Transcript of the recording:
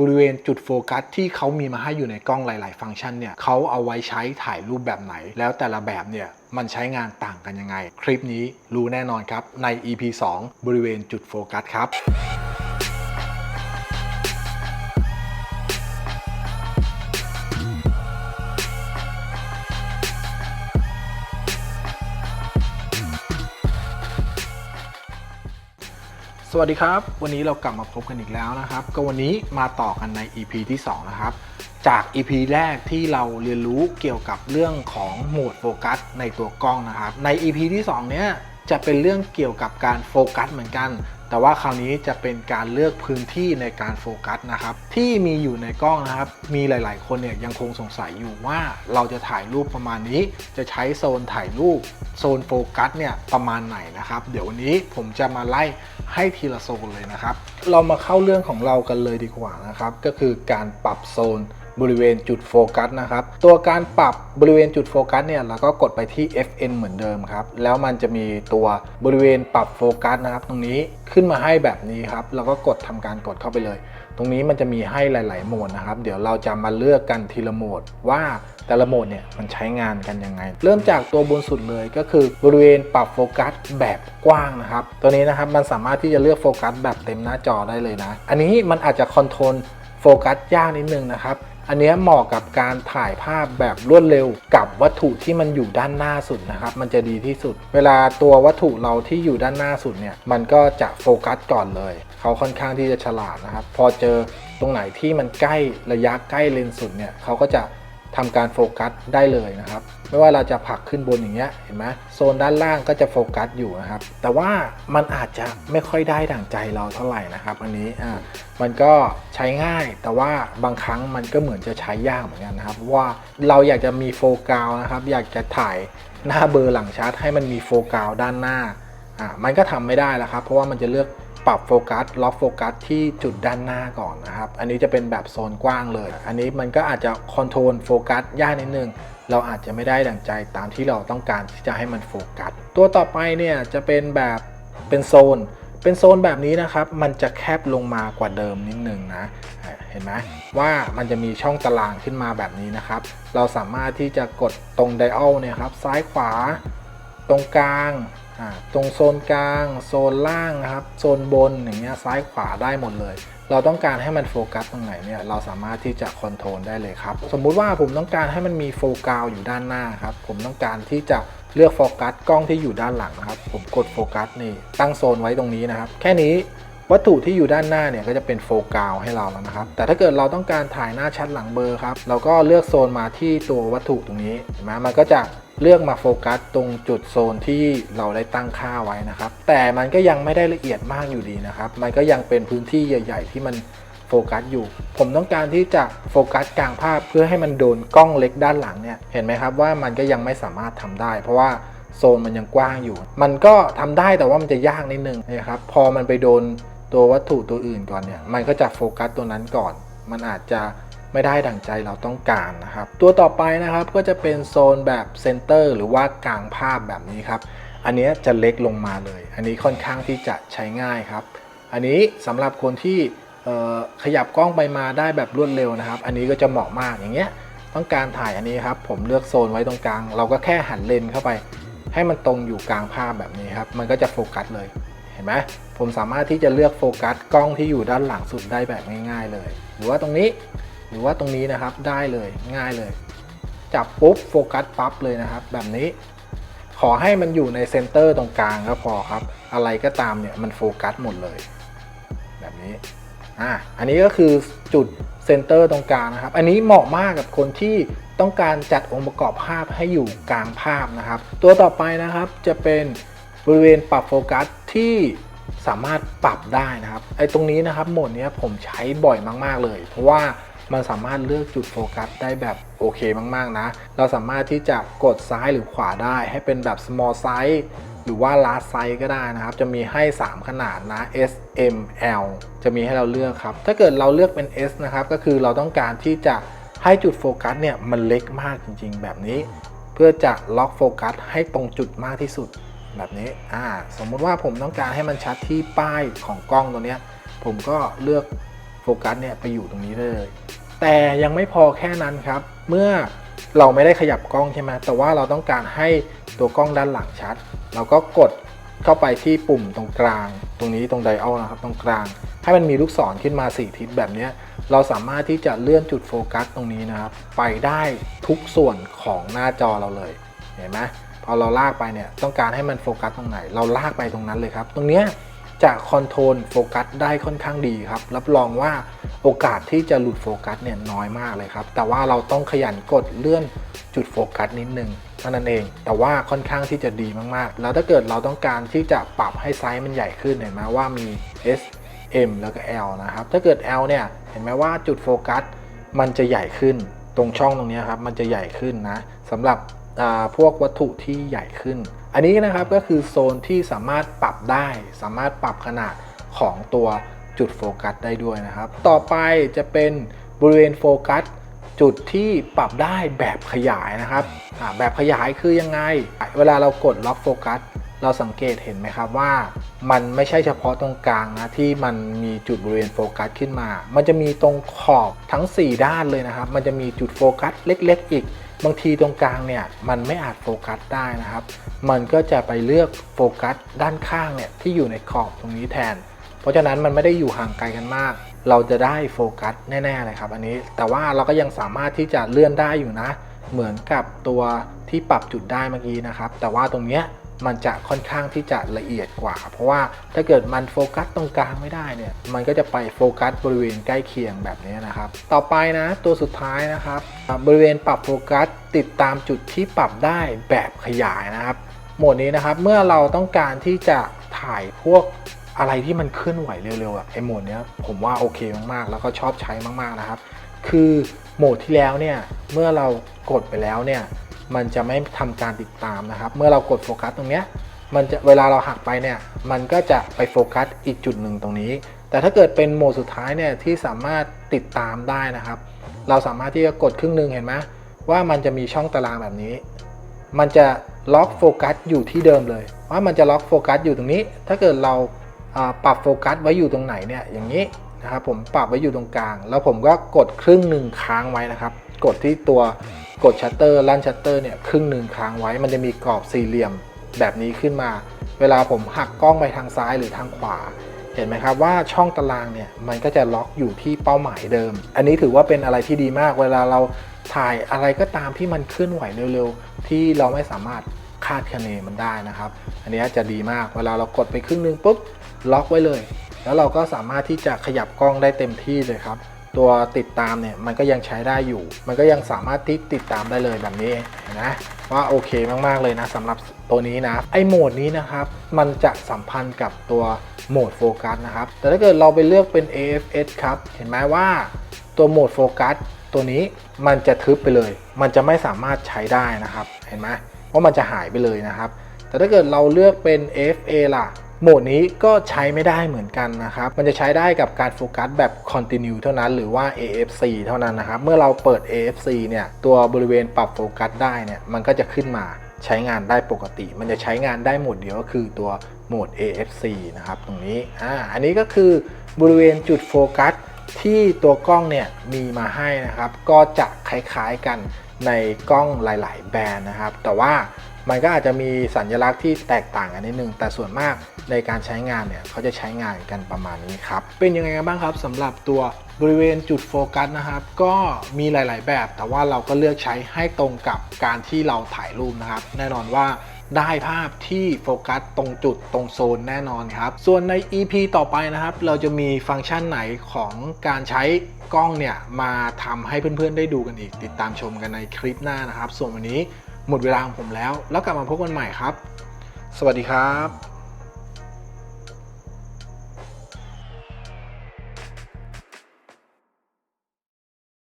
บริเวณจุดโฟกัสที่เขามีมาให้อยู่ในกล้องหลาย ๆ ฟังก์ชันเนี่ยเขาเอาไว้ใช้ถ่ายรูปแบบไหน แล้วแต่ละแบบเนี่ยมันใช้งานต่างกันยังไง คลิปนี้รู้แน่นอนครับใน EP 2 บริเวณจุดโฟกัสครับ วัสดีครับ วันนี้เรากลับมาพบกันอีกแล้วนะครับ ก็วันนี้มาต่อกันใน EP ที่ 2 นะครับ จาก EP แรกที่เราเรียนรู้เกี่ยวกับเรื่องของโหมดโฟกัสในตัวกล้องนะครับ ใน EP ที่ 2 เนี้ยจะเป็นเรื่องเกี่ยวกับการโฟกัสเหมือนกัน แต่ว่าคราวนี้จะเป็นการเลือกพื้นที่ในการโฟกัสนะครับ ที่มีอยู่ในกล้องนะครับ มีหลาย ๆ คนเนี่ยยังคงสงสัยอยู่ว่าเราจะถ่ายรูปประมาณนี้ จะใช้โซนถ่ายรูปโซนโฟกัสเนี่ยประมาณไหนนะครับ เดี๋ยววันนี้ผมจะมาไล่ให้ทีละโซนเลยนะครับ เรามาเข้าเรื่องของเรากันเลยดีกว่านะครับ ก็คือการปรับโซน บริเวณจุดโฟกัสนะครับ ตัวการปรับบริเวณจุดโฟกัสเนี่ยเราก็กดไปที่ FN เหมือนเดิมครับ แล้วมันจะมีตัวบริเวณปรับโฟกัสนะครับ ตรงนี้ขึ้นมาให้แบบนี้ครับแล้วก็กดทำการกดเข้าไปเลย ตรงนี้มันจะมีให้หลาย ๆ โหมดนะครับ เดี๋ยวเราจะมาเลือกกันทีละโหมดว่าแต่ละโหมดเนี่ยมันใช้งานกันยังไง เริ่มจากตัวบนสุดเลยก็คือบริเวณปรับโฟกัสแบบกว้างนะครับ ตัวนี้นะครับมันสามารถที่จะเลือกโฟกัสแบบเต็มหน้าจอได้เลยนะ อันนี้มันอาจจะคอนโทรลโฟกัสยากนิดนึงนะครับ อันเนี้ยเหมาะกับการถ่ายภาพแบบรวดเร็วกับวัตถุที่มันอยู่ด้านหน้าสุดนะครับ มันจะดีที่สุด เวลาตัววัตถุเราที่อยู่ด้านหน้าสุดเนี่ย มันก็จะโฟกัสก่อนเลย เขาค่อนข้างที่จะฉลาดนะครับ พอเจอตรงไหนที่มันใกล้ระยะใกล้เลนส์สุดเนี่ย เขาก็จะ ทำการโฟกัสได้เลยนะครับ ไม่ว่าเราจะผลักขึ้นบนอย่างเงี้ยเห็นไหมโซนด้านล่างก็จะโฟกัสอยู่นะครับ แต่ว่ามันอาจจะไม่ค่อยได้ดั่งใจเราเท่าไหร่นะครับ อันนี้อ่ามันก็ใช้ง่ายแต่ว่าบางครั้งมันก็เหมือนจะใช้ยากเหมือนกันนะครับ ว่าเราอยากจะมีโฟกัสนะครับ อยากจะถ่ายหน้าเบอร์หลังชาร์จให้มันมีโฟกัสด้านหน้าอ่ามันก็ทำไม่ได้แล้วครับ เพราะว่ามันจะเลือก ปรับโฟกัสล็อกโฟกัสที่จุดด้านหน้าก่อนนะครับ อันนี้จะเป็นแบบโซนกว้างเลย อันนี้มันก็อาจจะคอนโทรลโฟกัสยากนิดนึง เราอาจจะไม่ได้ดั่งใจตามที่เราต้องการที่จะให้มันโฟกัส ตัวต่อไปเนี่ยจะเป็นแบบเป็นโซน เป็นโซนแบบนี้นะครับ มันจะแคบลงมากว่าเดิมนิดนึงนะ เห็นไหมว่ามันจะมีช่องตารางขึ้นมาแบบนี้นะครับ เราสามารถที่จะกดตรงไดอัลเนี่ยครับซ้ายขวา ตรงกลาง ตรงโซนกลาง โซนล่างนะครับ โซนบนอย่างเงี้ยซ้ายขวาได้หมดเลย เราต้องการให้มันโฟกัสตรงไหนเนี่ยเราสามารถที่จะคอนโทรลได้เลยครับ สมมุติว่าผมต้องการให้มันมีโฟกัสอยู่ด้านหน้าครับ ผมต้องการที่จะเลือกโฟกัสกล้องที่อยู่ด้านหลังนะครับ ผมกดโฟกัสนี่ตั้งโซนไว้ตรงนี้นะครับ แค่นี้วัตถุที่อยู่ด้านหน้าเนี่ยก็จะเป็นโฟกัสให้เราแล้วนะครับ แต่ถ้าเกิดเราต้องการถ่ายหน้าชัดหลังเบอร์ครับ เราก็เลือกโซนมาที่ตัววัตถุตรงนี้เห็นไหมมันก็จะ เลือกมาโฟกัสตรงจุดโซนที่เราได้ตั้งค่าไว้นะครับ แต่มันก็ยังไม่ได้ละเอียดมากอยู่ดีนะครับ มันก็ยังเป็นพื้นที่ใหญ่ ๆ ที่มันโฟกัสอยู่ ผมต้องการที่จะโฟกัสกลางภาพเพื่อให้มันโดนกล้องเล็กด้านหลังเนี่ย เห็นไหมครับว่ามันก็ยังไม่สามารถทำได้ เพราะว่าโซนมันยังกว้างอยู่ มันก็ทำได้แต่ว่ามันจะยากนิดนึงนะครับ พอมันไปโดนตัววัตถุตัวอื่นก่อนเนี่ย มันก็จะโฟกัสตัวนั้นก่อน มันอาจจะ ไม่ได้ดั่งใจเราต้องการนะครับ ตัวต่อไปนะครับก็จะเป็นโซนแบบเซนเตอร์หรือว่ากลางภาพแบบนี้ครับ อันนี้จะเล็กลงมาเลย อันนี้ค่อนข้างที่จะใช้ง่ายครับ อันนี้สำหรับคนที่ขยับกล้องไปมาได้แบบรวดเร็วนะครับ อันนี้ก็จะเหมาะมากอย่างเงี้ย ต้องการถ่ายอันนี้ครับ ผมเลือกโซนไว้ตรงกลาง เราก็แค่หันเลนเข้าไป ให้มันตรงอยู่กลางภาพแบบนี้ครับ มันก็จะโฟกัสเลย เห็นไหมผมสามารถที่จะเลือกโฟกัสกล้องที่อยู่ด้านหลังสุดได้แบบง่าย ๆ เลย หรือว่าตรงนี้ หรือว่าตรงนี้นะครับได้เลยง่ายเลย จับปุ๊บโฟกัสปั๊บเลยนะครับ แบบนี้ ขอให้มันอยู่ในเซนเตอร์ตรงกลางก็พอครับ อะไรก็ตามเนี่ยมันโฟกัสหมดเลย แบบนี้อ่าอันนี้ก็คือจุดเซนเตอร์ตรงกลางนะครับ อันนี้เหมาะมากกับคนที่ต้องการจัดองค์ประกอบภาพให้อยู่กลางภาพนะครับ ตัวต่อไปนะครับจะเป็นบริเวณปรับโฟกัสที่สามารถปรับได้นะครับไอ้ตรงนี้นะครับโหมดนี้ผมใช้บ่อยมาก ๆ เลย เพราะว่า มันสามารถเลือกจุดโฟกัสได้แบบโอเคมากๆนะ เราสามารถที่จะกดซ้ายหรือขวาได้ให้เป็นแบบ small size หรือว่า large size ก็ได้นะครับ จะมีให้ 3 ขนาดนะ S M L จะมีให้เราเลือกครับ ถ้าเกิดเราเลือกเป็น S นะครับ ก็คือเราต้องการที่จะให้จุดโฟกัสเนี่ยมันเล็กมากจริง ๆ แบบนี้ เพื่อจะล็อกโฟกัสให้ตรงจุดมากที่สุดแบบนี้ อ่า สมมุติว่าผมต้องการให้มันชัดที่ป้ายของกล้องตัวเนี้ย ผมก็เลือก กัสเนี่ยไปอยู่ตรงนี้เลย แต่ยังไม่พอแค่นั้นครับ เมื่อเราไม่ได้ขยับกล้องใช่ไหมแต่ว่าเราต้องการให้ตัวกล้องด้านหลังชัด เราก็กดเข้าไปที่ปุ่มตรงกลาง ตรงนี้ตรงไดอัลนะครับตรงกลาง ให้มันมีลูกศรขึ้นมา 4 ทิศแบบนี้ เราสามารถที่จะเลื่อนจุดโฟกัสตรงนี้นะครับ ไปได้ทุกส่วนของหน้าจอเราเลย เห็นไหมพอเราลากไปเนี่ย ต้องการให้มันโฟกัสตรงไหน เราลากไปตรงนั้นเลยครับ ตรงเนี้ย จะคอนโทรลโฟกัสได้ค่อนข้างดีครับ รับรองว่าโอกาสที่จะหลุดโฟกัสเนี่ยน้อยมากเลยครับ แต่ว่าเราต้องขยันกดเลื่อนจุดโฟกัสนิดนึงเท่านั้นเอง แต่ว่าค่อนข้างที่จะดีมากๆ แล้วถ้าเกิดเราต้องการที่จะปรับให้ไซส์มันใหญ่ขึ้นเห็นไหมว่ามี S M แล้วก็ L นะครับ ถ้าเกิด L เนี่ย เห็นไหมว่าจุดโฟกัสมันจะใหญ่ขึ้น ตรงช่องตรงนี้ครับ มันจะใหญ่ขึ้นนะสำหรับพวกวัตถุที่ใหญ่ขึ้น อันนี้นะครับก็คือโซนที่สามารถปรับได้ สามารถปรับขนาดของตัวจุดโฟกัสได้ด้วยนะครับ ต่อไปจะเป็นบริเวณโฟกัสจุดที่ปรับได้แบบขยายนะครับ แบบขยายคือยังไง เวลาเรากดล็อกโฟกัสเราสังเกตเห็นไหมครับว่า มันไม่ใช่เฉพาะตรงกลางนะที่มันมีจุดบริเวณโฟกัสขึ้นมา มันจะมีตรงขอบทั้ง 4 ด้านเลยนะครับ มันจะมีจุดโฟกัสเล็ก ๆ อีก บางทีตรงกลางเนี่ยมันไม่อาจโฟกัสได้นะครับ มันก็จะไปเลือกโฟกัสด้านข้างเนี่ยที่อยู่ในขอบตรงนี้แทน เพราะฉะนั้นมันไม่ได้อยู่ห่างไกลกันมาก เราจะได้โฟกัสแน่ๆเลยครับอันนี้ แต่ว่าเราก็ยังสามารถที่จะเลื่อนได้อยู่นะ เหมือนกับตัวที่ปรับจุดได้เมื่อกี้นะครับ แต่ว่าตรงเนี้ย มันจะค่อนข้างที่จะละเอียดกว่า เพราะว่าถ้าเกิดมันโฟกัสตรงกลางไม่ได้เนี่ย มันก็จะไปโฟกัสบริเวณใกล้เคียงแบบนี้นะครับ ต่อไปนะตัวสุดท้ายนะครับบริเวณปรับโฟกัสติดตามจุดที่ปรับได้แบบขยายนะครับโหมดนี้นะครับเมื่อเราต้องการที่จะถ่ายพวกอะไรที่มันเคลื่อนไหวเร็วๆอะไอโหมดเนี้ยผมว่าโอเคมากๆ แล้วก็ชอบใช้มากๆนะครับ คือโหมดที่แล้วเนี่ยเมื่อเรากดไปแล้วเนี่ย มันจะไม่ทำการติดตามนะครับ เมื่อเรากดโฟกัสตรงเนี้ยมันจะเวลาเราหักไปเนี่ย มันก็จะไปโฟกัสอีกจุดหนึ่งตรงนี้ แต่ถ้าเกิดเป็นโหมดสุดท้ายเนี่ยที่สามารถติดตามได้นะครับ เราสามารถที่จะกดครึ่งหนึ่งเห็นไหมว่ามันจะมีช่องตารางแบบนี้ มันจะล็อกโฟกัสอยู่ที่เดิมเลย ว่ามันจะล็อกโฟกัสอยู่ตรงนี้ ถ้าเกิดเราปรับโฟกัสไว้อยู่ตรงไหนเนี่ยอย่างนี้นะครับผมปรับไว้อยู่ตรงกลาง แล้วผมก็กดครึ่งหนึ่งค้างไว้นะครับ กดที่ตัว กดชัตเตอร์ลั่นชัตเตอร์เนี่ยครึ่งหนึ่งค้างไว้มันจะมีกรอบสี่เหลี่ยมแบบนี้ขึ้นมา เวลาผมหักกล้องไปทางซ้ายหรือทางขวา เห็นไหมครับว่าช่องตารางเนี่ยมันก็จะล็อกอยู่ที่เป้าหมายเดิม อันนี้ถือว่าเป็นอะไรที่ดีมาก เวลาเราถ่ายอะไรก็ตามที่มันเคลื่อนไหวเร็วๆ ที่เราไม่สามารถคาดคะเนมันได้นะครับ อันนี้จะดีมาก เวลาเรากดไปครึ่งหนึงปุ๊บล็อกไว้เลย แล้วเราก็สามารถที่จะขยับกล้องได้เต็มที่เลยครับ ตัวติดตามเนี่ยมันก็ยังใช้ได้อยู่ มันก็ยังสามารถที่ติดตามได้เลยแบบนี้นไหมว่าโอเคมากๆเลยนะสำหรับตัวนี้นะไอโหมดนี้นะครับมันจะสัมพันธ์กับตัวโหมดโฟกัสนะครับแต่ถ้าเกิดเราไปเลือกเป็น AFS ครับเห็นไหมว่าตัวโหมดโฟกัสตัวนี้มันจะทึบไปเลย มันจะไม่สามารถใช้ได้นะครับ เห็นไหมว่ามันจะหายไปเลยนะครับ แต่ถ้าเกิดเราเลือกเป็น FA ล่ะ โหมดนี้ก็ใช้ไม่ได้เหมือนกันนะครับ มันจะใช้ได้กับการโฟกัสแบบ continue เท่านั้นหรือว่า AFC เท่านั้นนะครับ เมื่อเราเปิด AFC เนี่ย ตัวบริเวณปรับโฟกัสได้เนี่ย มันก็จะขึ้นมาใช้งานได้ปกติ มันจะใช้งานได้โหมดเดียวก็คือตัวโหมด AFC นะครับ ตรงนี้ อ่า อันนี้ก็คือบริเวณจุดโฟกัสที่ตัวกล้องเนี่ยมีมาให้นะครับ ก็จะคล้ายๆกันในกล้องหลาย ๆ แบรนด์นะครับ แต่ว่า มันก็อาจจะมีสัญลักษณ์ที่แตกต่างกันนิดนึง แต่ส่วนมากในการใช้งานเนี่ยเขาจะใช้งานกันประมาณนี้ครับ เป็นยังไงกันบ้างครับสำหรับตัวบริเวณจุดโฟกัสนะครับ ก็มีหลาย ๆ แบบ แต่ว่าเราก็เลือกใช้ให้ตรงกับการที่เราถ่ายรูปนะครับ แน่นอนว่าได้ภาพที่โฟกัสตรงจุดตรงโซนแน่นอนครับ ส่วนใน EP ต่อไปนะครับ เราจะมีฟังก์ชันไหนของการใช้กล้องเนี่ย มาทำให้เพื่อน ๆ ได้ดูกันอีก ติดตามชมกันในคลิปหน้านะครับ ส่วนวันนี้ หมดเวลาของผมแล้ว แล้วกลับมาพบกันใหม่ครับ สวัสดีครับ